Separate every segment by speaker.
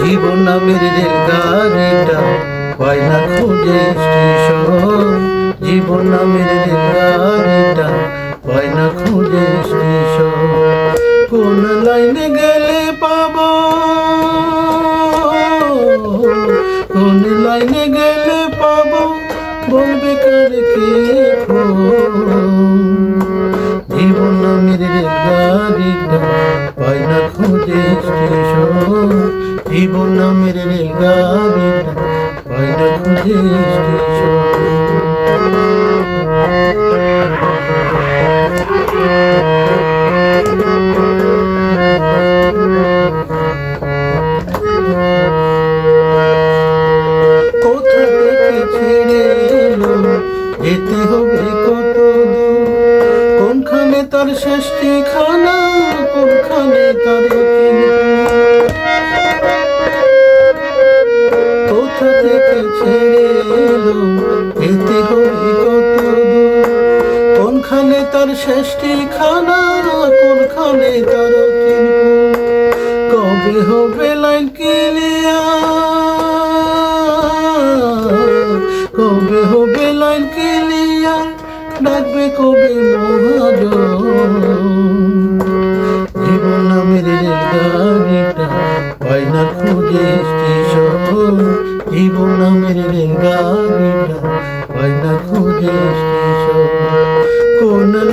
Speaker 1: জীবন নামের রেলগাড়িটা পায় না খুঁজে স্টেশন। জীবন নামের রেলগাড়িটা পায় না খুঁজে স্টেশন। কোন লাইনে গেলে পাবো? কোন লাইনে গেলে পাবো? বলবে কার কে জীবন জীবন নামের রেলগাড়িটা পাই না খুঁজে যেতে হবে কত কোনখানে তার শেষ ঠিকানা? কোনখানে তার কোনখানে তার শেষ ঠিকানা কোনখানে তার? কবে হবে লাইন ক্লিয়ার? কবে হবে লাইন ক্লিয়ার? ডাকবে কবে মহাজন? জীবন নামের রেলগাড়িটা পাই না খুঁজে স্টেশন জীবন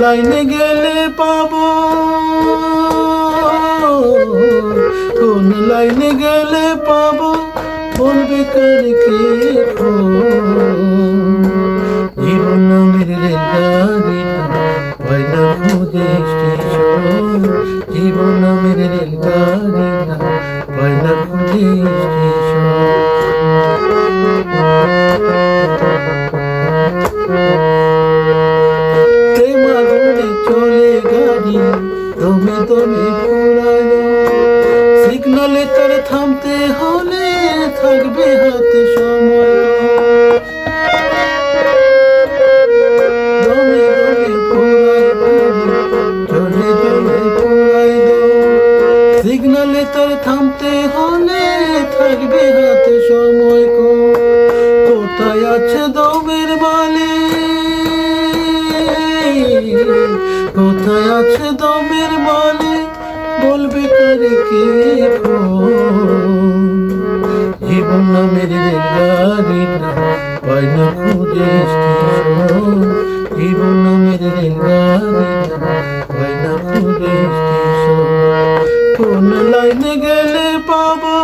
Speaker 1: লাইনে গেলে পাবো। কোন লাইনে গেলে পাবো? বলবে কার কে জীবন নামের না জীবন নামের খুঁজে থামতে হলে থাকবে হাতে সময়। সিগনালে তার থামতে হলে থাকবে হাতে সময় কোথায় আছে দমের মালিক কোথায় আছে দমের মালিক বলবে কারে কে জীবন নামের রেলগাড়িটা পাই না খুঁজে স্টেশন জীবন নামের রেলগাড়িটা পাই না খুঁজে কোন লাইনে গেলে পাবো?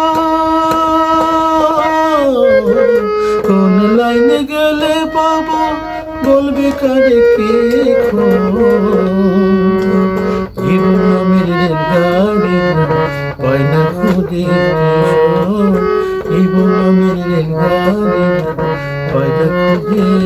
Speaker 1: কোন লাইনে গেলে পাবো? বলবে কারে কে জীবন নামের রেলগাড়িটা পাই না খুঁজে খুঁজে